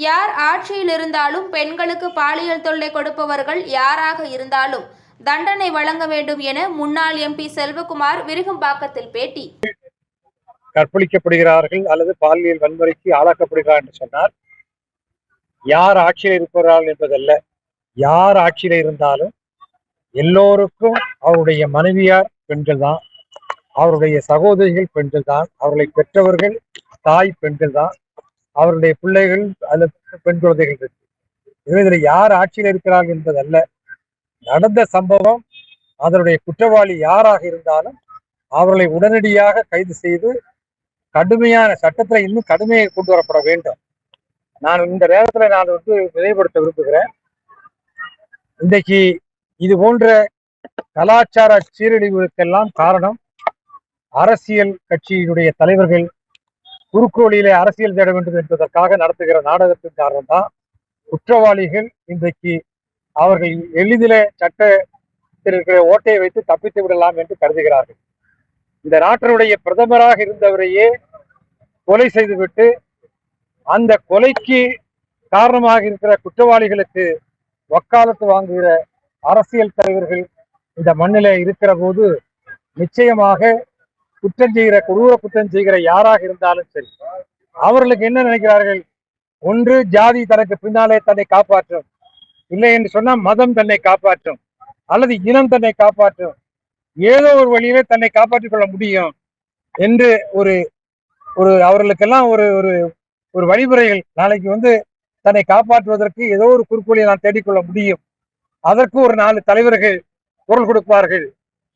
யார் ஆட்சியில் இருந்தாலும் பெண்களுக்கு பாலியல் தொல்லை கொடுப்பவர்கள் யாராக இருந்தாலும் தண்டனை வழங்க வேண்டும் என முன்னாள் எம்பி செல்வகுமார் விருகம்பாக்கத்தில் பேட்டி. கற்பழிக்கப்படுகிறார்கள் அல்லது பாலியல் வன்முறைக்கு ஆளாக்கப்படுகிறார் என்று சொன்னார். யார் ஆட்சியில் இருக்கிறார்கள் என்பதல்ல. யார் ஆட்சியில் இருந்தாலும் எல்லோருக்கும் அவருடைய மனைவியார் பெண்கள் தான் அவருடைய சகோதரிகள் பெண்கள் தான் அவர்களை பெற்றவர்கள் தாய் பெண்கள் தான் அவருடைய பிள்ளைகள் அல்ல பெண் குழந்தைகள் இருக்கு. எனவே இதில் யார் ஆட்சியில் இருக்கிறார்கள் என்பதல்ல. நடந்த சம்பவம் அதனுடைய குற்றவாளி யாராக இருந்தாலும் அவர்களை உடனடியாக கைது செய்து கடுமையான சட்டத்துல இன்னும் கடுமையை கொண்டு வரப்பட வேண்டும். நான் இந்த நேரத்துல நான் வந்து நினைவுபடுத்த விரும்புகிறேன். இன்றைக்கு இது போன்ற கலாச்சார சீரழிவுகளுக்கெல்லாம் காரணம் அரசியல் கட்சியினுடைய தலைவர்கள் குறுக்கோளியிலே அரசியல் தேட வேண்டும் என்பதற்காக நடத்துகிற நாடகத்தின் காரணம்தான் குற்றவாளிகள் இன்றைக்கு அவர்கள் எளிதிலே சட்டத்தில் இருக்கிற ஓட்டையை வைத்து தப்பித்து விடலாம் என்று கருதுகிறார்கள். இந்த நாட்டினுடைய பிரதமராக இருந்தவரையே கொலை செய்துவிட்டு அந்த கொலைக்கு காரணமாக இருக்கிற குற்றவாளிகளுக்கு வக்காலத்து வாங்குகிற அரசியல் தலைவர்கள் இந்த மண்ணில இருக்கிற போது நிச்சயமாக குற்றம் செய்கிற கொடூர குற்றம் செய்கிற யாராக இருந்தாலும் சரி அவர்களுக்கு என்ன நினைக்கிறார்கள்? ஒன்று ஜாதி தனக்கு பின்னாலே தன்னை காப்பாற்றும். இல்லை என்று சொன்னால் மதம் தன்னை காப்பாற்றும். அல்லது இனம் தன்னை காப்பாற்றும். ஏதோ ஒரு வழியிலே தன்னை காப்பாற்றிக் கொள்ள முடியும் என்று ஒரு ஒரு அவர்களுக்கெல்லாம் ஒரு ஒரு ஒரு வழிமுறைகள். நாளைக்கு வந்து தன்னை காப்பாற்றுவதற்கு ஏதோ ஒரு குறுக்கோளியை நான் தேடிக்கொள்ள முடியும். அதற்கு ஒரு நாலு தலைவர்கள் குரல் கொடுப்பார்கள்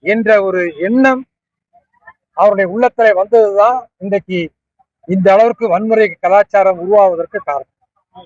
என்ற ஒரு எண்ணம் அவருடைய உள்ளத்திலே வந்ததுதான் இன்றைக்கு இந்த அளவிற்கு வன்முறை கலாச்சாரம் உருவாவதற்கு காரணம்.